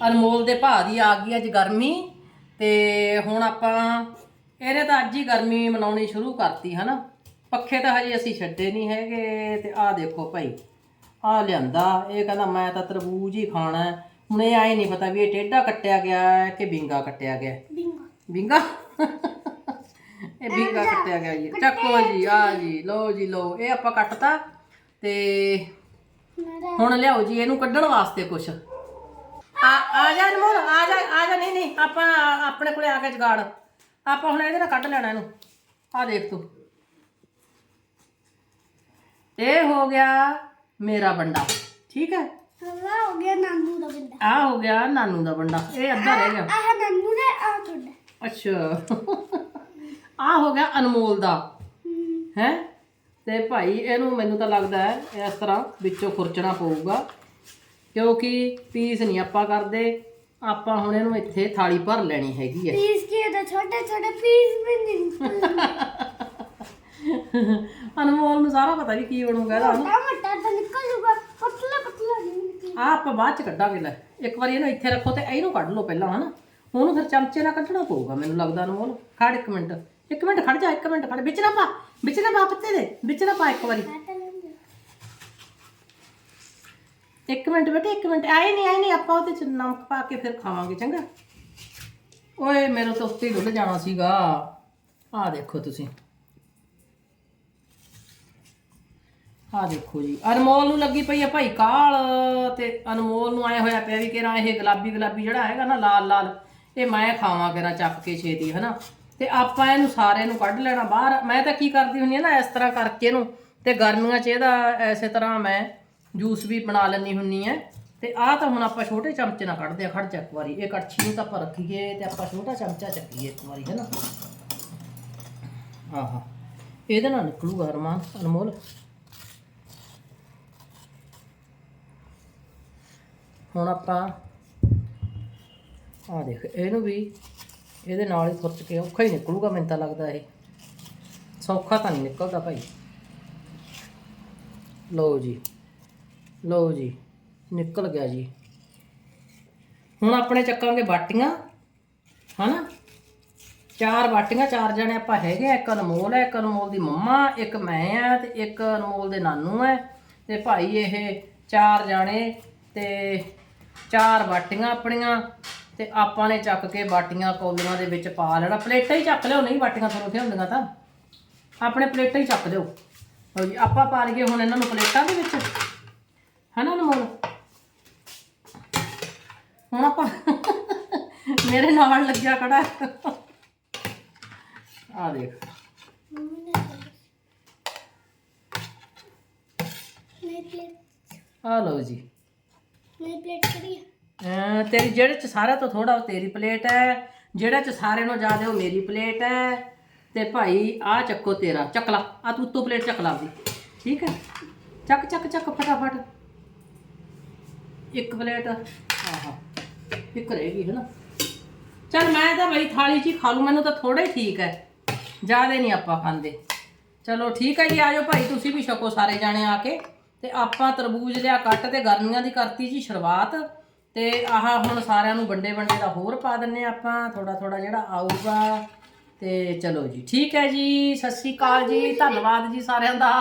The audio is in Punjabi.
ਅਨਮੋਲ ਦੇ ਭਾ ਦੀ ਆ ਗਈ ਅੱਜ ਗਰਮੀ ਤੇ ਹੁਣ ਆਪਾਂ ਇਹਨੇ ਤਾਂ ਅੱਜ ਹੀ ਗਰਮੀ ਮਨਾਉਣੀ ਸ਼ੁਰੂ ਕਰਤੀ ਹਨਾ? ਪੱਖੇ ਤਾਂ ਹਜੇ ਅਸੀਂ ਛੱਡੇ ਨਹੀਂ ਹੈਗੇ ਤੇ ਆਹ ਦੇਖੋ ਭਾਈ ਆਹ ਲਿਆਂਦਾ ਇਹ ਕਹਿੰਦਾ ਮੈਂ ਤਾਂ ਤਰਬੂਜ ਹੀ ਖਾਣਾ ਹੈ। ਹੁਣ ਇਹ ਆਏ ਨਹੀਂ ਪਤਾ ਵੀ ਇਹ ਟੇਢਾ ਕੱਟਿਆ ਗਿਆ ਹੈ ਕਿ ਬਿੰਗਾ ਕੱਟਿਆ ਗਿਆ ਹੈ। ਬਿੰਗਾ। ਇਹ ਬਿੰਗਾ ਕੱਟਿਆ ਗਿਆ ਜੀ। ਚੱਕੋ ਜੀ ਆ ਜੀ ਲਓ ਜੀ ਲਓ। ਇਹ ਆਪਾਂ ਕੱਟਤਾ ਤੇ ਹੁਣ ਲਿਆਓ ਜੀ ਇਹਨੂੰ ਕੱਢਣ ਵਾਸਤੇ ਕੁਛ। ਆ ਆ ਜਾ ਅਨਮੋਲ ਆ ਜਾ ਆ ਜਾ ਨਹੀਂ ਨਹੀਂ ਆਪਾਂ ਆਪਣੇ ਕੋਲੇ ਆ ਕੇ ਜਗਾੜ। ਆਪਾਂ ਹੁਣ ਇਹਦੇ ਨਾਲ ਕੱਢ ਲੈਣਾ ਇਹਨੂੰ। ਆ ਦੇਖ ਤੂੰ। ਇਹ ਹੋ ਗਿਆ ਮੇਰਾ ਬੰਡਾ ਠੀਕ ਹੈ? ਹਵਾ ਹੋ ਗਿਆ ਨਾਨੂ ਦਾ ਬੰਦਾ ਆ ਹੋ ਗਿਆ ਨਾਨੂ ਦਾ ਬੰਡਾ ਇਹ ਅੱਧਾ ਰਹਿ ਗਿਆ। ਆਹ ਨਾਨੂ ਦਾ ਆ ਤੁਹਾਡਾ। ਅੱਛਾ। ਆ ਹੋ ਗਿਆ ਅਨਮੋਲ ਦਾ। ਹੈ? ਤੇ ਭਾਈ ਇਹਨੂੰ ਮੈਨੂੰ ਤਾਂ ਲੱਗਦਾ ਹੈ ਇਸ ਤਰ੍ਹਾਂ ਵਿੱਚੋਂ ਖੁਰਚਣਾ ਪਊਗਾ। ਕਿਉਂਕਿ ਪੀਸ ਨਹੀਂ ਆਪਾਂ ਕਰਦੇ ਆਪਾਂ ਹੁਣ ਇਹਨੂੰ ਇੱਥੇ ਥਾਲੀ ਭਰ ਲੈਣੀ ਹੈਗੀ ਹੈ। ਪੀਸ ਕੇ ਤਾਂ ਛੋਟੇ ਛੋਟੇ ਪੀਸ ਵੀ ਨਹੀਂ। ਅਨਮੋਲ ਨੂੰ ਸਾਰਾ ਪਤਾ ਵੀ ਕੀ ਬਣੂਗਾ ਇਹਦਾ। ਮੋਟਾ ਮੋਟਾ ਤਾਂ ਨਿਕਲ ਜੂਗਾ। ਪਤਲਾ ਪਤਲਾ ਨਹੀਂ ਨਿਕਲ ਆ ਆਪਾਂ ਬਾਅਦ ਚ ਕੱਢਾਂਗੇ ਲੈ। ਇੱਕ ਵਾਰੀ ਇਹਨੂੰ ਇੱਥੇ ਰੱਖੋ ਤੇ ਇਹਨੂੰ ਕੱਢ ਲਓ ਪਹਿਲਾਂ ਹਨਾ। ਉਹਨੂੰ ਫਿਰ ਚਮਚੇ ਨਾਲ ਕੱਢਣਾ ਪਊਗਾ ਮੈਨੂੰ ਲੱਗਦਾ ਅਨਮੋਲ। ਖੜ ਇੱਕ ਮਿੰਟ। ਇੱਕ ਮਿੰਟ ਖੜ ਜਾ ਇੱਕ ਮਿੰਟ ਖੜ। ਵਿੱਚ ਨਾ ਪਾ। ਵਿੱਚ ਨਾ ਪਾ ਪੱਤੇ ਦੇ। ਵਿੱਚ ਨਾ ਪਾ ਇੱਕ ਵਾਰੀ ਮੈਂ ਤਾਂ ਲੈਂਦੀ ਇੱਕ ਮਿੰਟ ਬੇਟੇ, ਇੱਕ ਮਿੰਟ। ਆਏ ਨਹੀਂ ਆਏ ਨਹੀਂ ਆਪਾਂ ਉਹਦੇ ਚ ਨਮਕ ਪਾ ਕੇ ਫਿਰ ਖਾਵਾਂਗੇ, ਚੰਗਾ? ਓਏ, ਮੇਰੇ ਤੋਂ ਉੱਤੇ ਹੀ ਡੁੱਲ ਜਾਣਾ ਸੀਗਾ। ਆਹ ਦੇਖੋ ਤੁਸੀਂ। ਆਹ ਦੇਖੋ ਜੀ। ਅਨਮੋਲ ਨੂੰ ਲੱਗੀ ਪਈ ਆ ਭਾਈ ਕਾਲ ਤੇ ਅਨਮੋਲ ਨੂੰ ਆਇਆ ਹੋਇਆ ਪਿਆ ਵੀ ਕਿਹੜਾ ਇਹ ਗੁਲਾਬੀ ਗੁਲਾਬੀ ਜਿਹੜਾ ਹੈਗਾ ਨਾ, ਲਾਲ ਲਾਲ, ਇਹ ਮੈਂ ਖਾਵਾਂ ਕਿਹੜਾ ਚੱਕ ਕੇ ਛੇਤੀ, ਹਨਾ? ਤੇ ਆਪਾਂ ਇਹਨੂੰ ਸਾਰੇ ਨੂੰ ਕੱਢ ਲੈਣਾ ਬਾਹਰ। ਮੈਂ ਤਾਂ ਕੀ ਕਰਦੀ ਹੁੰਦੀ ਆ ਨਾ, ਇਸ ਤਰ੍ਹਾਂ ਕਰਕੇ ਇਹਨੂੰ। ਤੇ ਗਰਮੀਆਂ 'ਚ ਇਹਦਾ ਐਸੇ ਤਰ੍ਹਾਂ ਮੈਂ ਜੂਸ ਵੀ ਬਣਾ ਲੈਣੀ ਹੁੰਨੀ ਹੈ ਤੇ ਆਹ ਤਾਂ ਹੁਣ ਆਪਾਂ ਛੋਟੇ ਚਮਚੇ ਨਾਲ ਕੱਢਦੇ ਆ, ਖੜ ਜਾ ਇੱਕ ਵਾਰੀ। ਇਹ ਕੜਛੀ ਨੂੰ ਤਾਂ ਆਪਾਂ ਰੱਖੀਏ ਤੇ ਆਪਾਂ ਛੋਟਾ ਚਮਚਾ ਚੱਕੀਏ ਇੱਕ ਵਾਰੀ ਹੈ ਨਾ ਆਹਾ। ਇਹਦੇ ਨਾਲ ਨਿਕਲੂਗਾ ਅਰਮਾਨ ਅਨਮੋਲ। ਹੁਣ ਆਪਾਂ ਆ ਦੇਖ, ਇਹਨੂੰ ਵੀ ਇਹਦੇ ਨਾਲ ਹੀ ਖੁਰਚ ਕੇ ਔਖਾ ਹੀ ਨਿਕਲੂਗਾ ਮੈਨੂੰ ਤਾਂ ਲੱਗਦਾ ਇਹ। ਸੌਖਾ ਤਾਂ ਨਹੀਂ ਨਿਕਲਦਾ ਭਾਈ। ਲਓ ਜੀ। ਲਓ ਜੀ, ਨਿਕਲ ਗਿਆ ਜੀ। ਹੁਣ ਆਪਣੇ ਚੱਕਾਂਗੇ ਬਾਟੀਆਂ, ਹਨਾ? ਚਾਰ ਬਾਟੀਆਂ, ਚਾਰ ਜਣੇ ਆਪਾਂ ਹੈਗੇ ਆ। ਇੱਕ ਅਨਮੋਲ ਹੈ ਇੱਕ ਅਨਮੋਲ ਦੀ ਮੰਮਾ, ਇੱਕ ਮੈਂ ਆ ਤੇ ਇੱਕ ਅਨਮੋਲ ਦੇ ਨਾਨੂ ਹੈ ਤੇ ਭਾਈ ਇਹ ਚਾਰ ਜਾਣੇ ਤੇ ਚਾਰ ਬਾਟੀਆਂ ਆਪਣੀਆਂ ਤੇ ਆਪਾਂ ਨੇ ਚੱਕ ਕੇ ਬਾਟੀਆਂ ਕੌਲੀਆਂ ਦੇ ਵਿੱਚ ਪਾ ਲੈਣਾ। ਪਲੇਟਾਂ ਹੀ ਚੱਕ ਲਿਓ, ਨਹੀਂ ਬਾਟੀਆਂ ਤੁਹਾਨੂੰ ਉੱਥੇ ਹੁੰਦੀਆਂ ਤਾਂ। ਆਪਣੇ ਪਲੇਟਾਂ ਹੀ ਚੱਕ ਦਿਓ। ਲਓ ਜੀ, ਆਪਾਂ ਪਾ ਲਈਏ ਹੁਣ ਇਹਨਾਂ ਨੂੰ ਪਲੇਟਾਂ ਦੇ ਵਿੱਚ। ਹਨਾ ਅਨਮੋਲ? ਹੁਣ ਆਪਾਂ ਮੇਰੇ ਨਾਲ ਲੱਗਿਆ ਖੜਾ। ਆ ਦੇਖ। ਨੇ ਪਲੇਟ ਆ ਲਓ ਜੀ। ਨਹੀਂ ਪਲੇਟ ਕਰੀ ਅਮ ਤੇਰੀ ਜਿਹੜੇ ਚ ਸਾਰਿਆਂ ਤੋਂ ਥੋੜਾ ਉਹ ਤੇਰੀ ਪਲੇਟ ਹੈ। ਜਿਹੜਾ ਚ ਸਾਰਿਆਂ ਨੂੰ ਜ਼ਿਆਦਾ ਉਹ ਮੇਰੀ ਪਲੇਟ ਹੈ। ਤੇ ਭਾਈ ਆ ਚੱਕੋ ਤੇਰਾ। ਚੱਕ ਲਾ। ਆ ਤੂੰ ਉੱਤੋਂ ਪਲੇਟ ਚੱਕ ਲਾ ਆਪਦੀ। ਠੀਕ ਹੈ? ਚੱਕ ਚੱਕ ਚੱਕ ਫਟਾਫਟ। ਇੱਕ ਪਲੇਟ। ਆਹਾ। ਇੱਕ ਰਹੇਗੀ ਹੈ ਨਾ ਚਲ ਮੈਂ ਤਾਂ ਬਈ ਥਾਲੀ 'ਚ ਹੀ ਖਾ ਲੂ ਮੈਨੂੰ ਤਾਂ ਥੋੜਾ ਹੀ ਠੀਕ ਹੈ। ਜ਼ਿਆਦਾ ਨਹੀਂ ਆਪਾਂ ਖਾਂਦੇ। ਚਲੋ ਠੀਕ ਹੈ ਜੀ ਆਜੋ ਭਾਈ ਤੁਸੀਂ ਵੀ ਛਕੋ ਸਾਰੇ ਜਾਣੇ ਆ ਕੇ। ਤੇ ਆਪਾਂ ਤਰਬੂਜ ਲਿਆ ਕੱਟ ਤੇ ਗਰਮੀਆਂ ਦੀ ਕਰਤੀ ਜੀ ਸ਼ੁਰੂਆਤ। ਤੇ ਆਹ ਹੁਣ ਸਾਰਿਆਂ ਨੂੰ ਵੰਡੇ ਵੰਡੇ ਦਾ ਹੋਰ ਪਾ ਦਿੰਨੇ ਆਪਾਂ ਥੋੜਾ ਥੋੜਾ ਜਿਹੜਾ ਆਊਗਾ। ਤੇ ਚਲੋ ਜੀ ਠੀਕ ਹੈ ਜੀ ਸਤਿ ਸ਼੍ਰੀ ਅਕਾਲ ਜੀ ਧੰਨਵਾਦ ਜੀ ਸਾਰਿਆਂ ਦਾ।